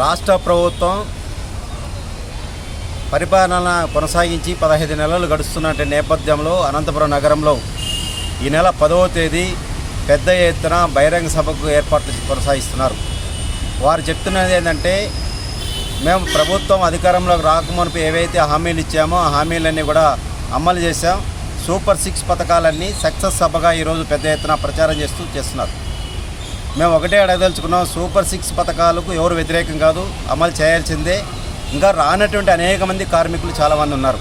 రాష్ట్ర ప్రభుత్వం పరిపాలన కొనసాగించి పదహైదు నెలలు గడుస్తున్న నేపథ్యంలో అనంతపురం నగరంలో ఈ నెల పదవ తేదీ పెద్ద ఎత్తున బహిరంగ సభకు ఏర్పాట్లు కొనసాగిస్తున్నారు. వారు చెప్తున్నది ఏంటంటే మేము ప్రభుత్వం అధికారంలోకి రాకమునుపు ఏవైతే హామీలు ఇచ్చామో ఆ హామీలన్నీ కూడా అమలు చేశాం. సూపర్ సిక్స్ పథకాలన్నీ సక్సెస్ సభగా ఈరోజు పెద్ద ఎత్తున ప్రచారం చేస్తూ చేస్తున్నారు. మేము ఒకటే అడగదలుచుకున్నాం సూపర్ సిక్స్ పథకాలకు ఎవరు వ్యతిరేకం కాదు అమలు చేయాల్సిందే. ఇంకా రానటువంటి అనేక మంది కార్మికులు చాలామంది ఉన్నారు.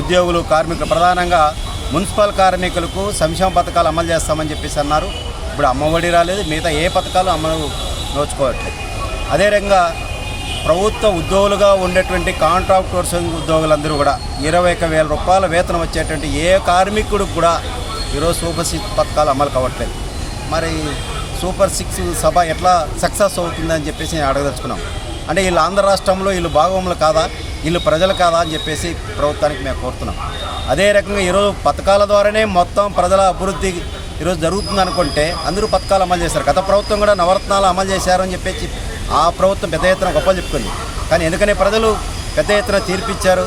ఉద్యోగులు కార్మికులు ప్రధానంగా మున్సిపల్ కార్మికులకు సంక్షేమ పథకాలు అమలు చేస్తామని చెప్పేసి అన్నారు. ఇప్పుడు అమ్మఒడి రాలేదు మిగతా ఏ పథకాలు అమలు నోచుకోవట్లేదు. అదేవిధంగా ప్రభుత్వ ఉద్యోగులుగా ఉండేటువంటి కాంట్రాక్ట్ సోర్సింగ్ ఉద్యోగులందరూ కూడా ఇరవై ఒక వేల రూపాయల వేతనం వచ్చేటువంటి ఏ కార్మికుడికి కూడా ఈరోజు సూపర్ సిక్స్ పథకాలు అమలు కావట్లేదు. మరి సూపర్ సిక్స్ సభ ఎట్లా సక్సెస్ అవుతుందని చెప్పేసి నేను అడగదలుచుకున్నాం. అంటే వీళ్ళు ఆంధ్ర రాష్ట్రంలో వీళ్ళు భాగములు కాదా? వీళ్ళు ప్రజలు కాదా అని చెప్పేసి ప్రభుత్వానికి మేము కోరుతున్నాం. అదే రకంగా ఈరోజు పథకాల ద్వారానే మొత్తం ప్రజల అభివృద్ధి ఈరోజు జరుగుతుంది అనుకుంటే అందరూ పథకాలు అమలు చేశారు. గత ప్రభుత్వం కూడా నవరత్నాలు అమలు చేశారని చెప్పేసి ఆ ప్రభుత్వం పెద్ద ఎత్తున గొప్పలు చెప్పుకుంది. కానీ ఎందుకనే ప్రజలు పెద్ద ఎత్తున తీర్పిచ్చారు.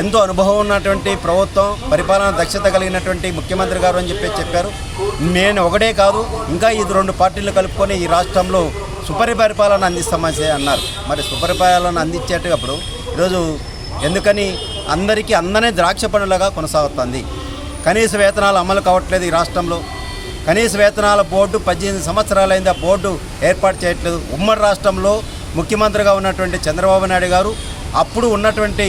ఎంతో అనుభవం ఉన్నటువంటి ప్రభుత్వం పరిపాలన దక్షత కలిగినటువంటి ముఖ్యమంత్రి గారు అని చెప్పి చెప్పారు. నేను ఒకటే కాదు ఇంకా ఇది రెండు పార్టీలు కలుపుకొని ఈ రాష్ట్రంలో సుపరిపరిపాలన అందిస్తామని అన్నారు. మరి సుపరిపాలన అందించేటప్పుడు ఈరోజు ఎందుకని అందరికీ అందనే ద్రాక్ష పనులుగా కొనసాగుతుంది. కనీస వేతనాలు అమలు కావట్లేదు ఈ రాష్ట్రంలో. కనీస వేతనాల బోర్డు పద్దెనిమిది సంవత్సరాలైంది ఆ బోర్డు ఏర్పాటు చేయట్లేదు. ఉమ్మడి రాష్ట్రంలో ముఖ్యమంత్రిగా ఉన్నటువంటి చంద్రబాబు నాయుడు గారు అప్పుడు ఉన్నటువంటి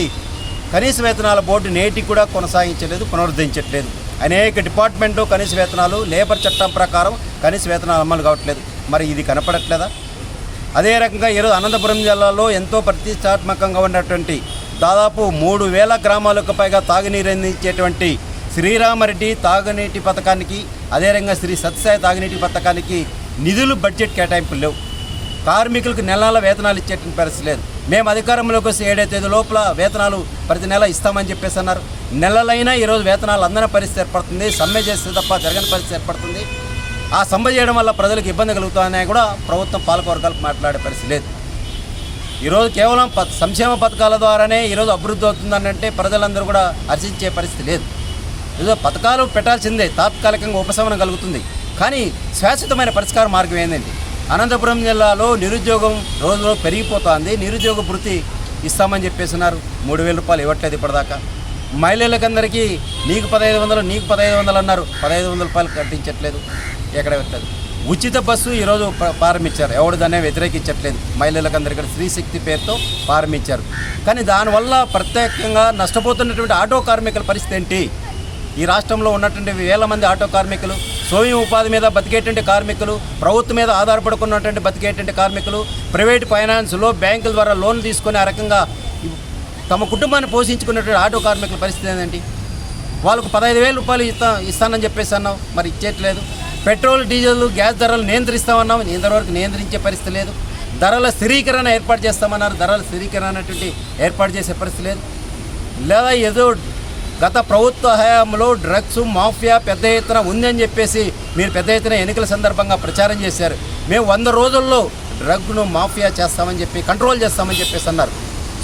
కనీస వేతనాల బోర్డు నేటికి కూడా కొనసాగించలేదు పునరుద్ధరించట్లేదు. అనేక డిపార్ట్మెంటు కనీస వేతనాలు లేబర్ చట్టం ప్రకారం కనీస వేతనాలు అమలు కావట్లేదు. మరి ఇది కనపడట్లేదా? అదే రకంగా ఈరోజు అనంతపురం జిల్లాలో ఎంతో ప్రతిష్టాత్మకంగా ఉన్నటువంటి దాదాపు మూడు వేల గ్రామాలకు పైగా తాగునీరు అందించేటువంటి శ్రీరామరెడ్డి తాగునీటి పథకానికి అదే రకంగా శ్రీ సత్యసాయి తాగునీటి పథకానికి నిధులు బడ్జెట్ కేటాయింపులు లేవు. కార్మికులకు నెల నెల వేతనాలు ఇచ్చేటువంటి పరిస్థితి లేదు. మేము అధికారంలోకి వస్తే ఏడో తేదీ లోపల వేతనాలు ప్రతి నెల ఇస్తామని చెప్పేసి అన్నారు. నెలలైనా ఈరోజు వేతనాలు అందని పరిస్థితి ఏర్పడుతుంది. సమ్మె చేస్తే తప్ప జరగని పరిస్థితి ఏర్పడుతుంది. ఆ సమ్మె చేయడం వల్ల ప్రజలకు ఇబ్బంది కలుగుతుందని కూడా ప్రభుత్వం పాలకవర్గాలకు మాట్లాడే పరిస్థితి లేదు. ఈరోజు కేవలం ప సంక్షేమ పథకాల ద్వారానే ఈరోజు అభివృద్ధి అవుతుందని అంటే ప్రజలందరూ కూడా హర్షించే పరిస్థితి లేదు. ఏదో పథకాలు పెట్టాల్సిందే తాత్కాలికంగా ఉపశమనం కలుగుతుంది. కానీ శాశ్వతమైన పరిష్కార మార్గం ఏంటండి అనంతపురం జిల్లాలో నిరుద్యోగం రోజు రోజు పెరిగిపోతుంది. నిరుద్యోగ భృతి ఇస్తామని చెప్పేస్తున్నారు మూడు వేల రూపాయలు ఇవ్వట్లేదు ఇప్పటిదాకా. మహిళలకందరికీ నీకు పదహైదు వందలు నీకు పదహైదు వందలు అన్నారు. పదహైదు వందల రూపాయలు కట్టించట్లేదు. ఎక్కడ పెట్టలేదు. ఉచిత బస్సు ఈరోజు ప్రారంభించారు ఎవడు దాన్ని వ్యతిరేకించట్లేదు. మహిళలకందరికీ స్త్రీశక్తి పేరుతో ప్రారంభించారు కానీ దానివల్ల ప్రత్యేకంగా నష్టపోతున్నటువంటి ఆటో కార్మికుల పరిస్థితి ఏంటి? ఈ రాష్ట్రంలో ఉన్నటువంటి వేల మంది ఆటో కార్మికులు స్వయం ఉపాధి మీద బతికేటువంటి కార్మికులు ప్రభుత్వం మీద ఆధారపడుకున్నటువంటి బతికేటువంటి కార్మికులు ప్రైవేట్ ఫైనాన్స్లో బ్యాంకుల ద్వారా లోన్ తీసుకునే ఆ రకంగా తమ కుటుంబాన్ని పోషించుకున్నటువంటి ఆటో కార్మికుల పరిస్థితి ఏంటండి వాళ్ళకు పదహైదు వేల రూపాయలు ఇస్తా ఇస్తానని చెప్పేసి అన్నావు. మరి ఇచ్చేట్లేదు పెట్రోల్ డీజిల్ గ్యాస్ ధరలు నియంత్రిస్తామన్నావు. ఇంతవరకు నియంత్రించే పరిస్థితి లేదు. ధరల స్థిరీకరణ ఏర్పాటు చేస్తామన్నారు. ధరల స్థిరీకరణ అనేటువంటి ఏర్పాటు చేసే పరిస్థితి లేదు. లేదా ఏదో గత ప్రభుత్వ హయాంలో డ్రగ్స్ మాఫియా పెద్ద ఎత్తున ఉందని చెప్పేసి మీరు పెద్ద ఎత్తున ఎన్నికల సందర్భంగా ప్రచారం చేశారు. మేము వంద రోజుల్లో డ్రగ్ను మాఫియా చేస్తామని చెప్పి కంట్రోల్ చేస్తామని చెప్పేసి అన్నారు.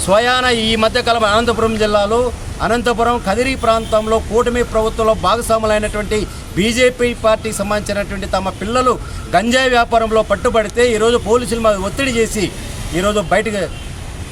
స్వయాన ఈ మధ్యకాలం అనంతపురం జిల్లాలో అనంతపురం కదిరి ప్రాంతంలో కూటమి ప్రభుత్వంలో భాగస్వాములైనటువంటి బీజేపీ పార్టీకి సంబంధించినటువంటి తమ పిల్లలు గంజాయి వ్యాపారంలో పట్టుబడితే ఈరోజు పోలీసులు మీద ఒత్తిడి చేసి ఈరోజు బయటకు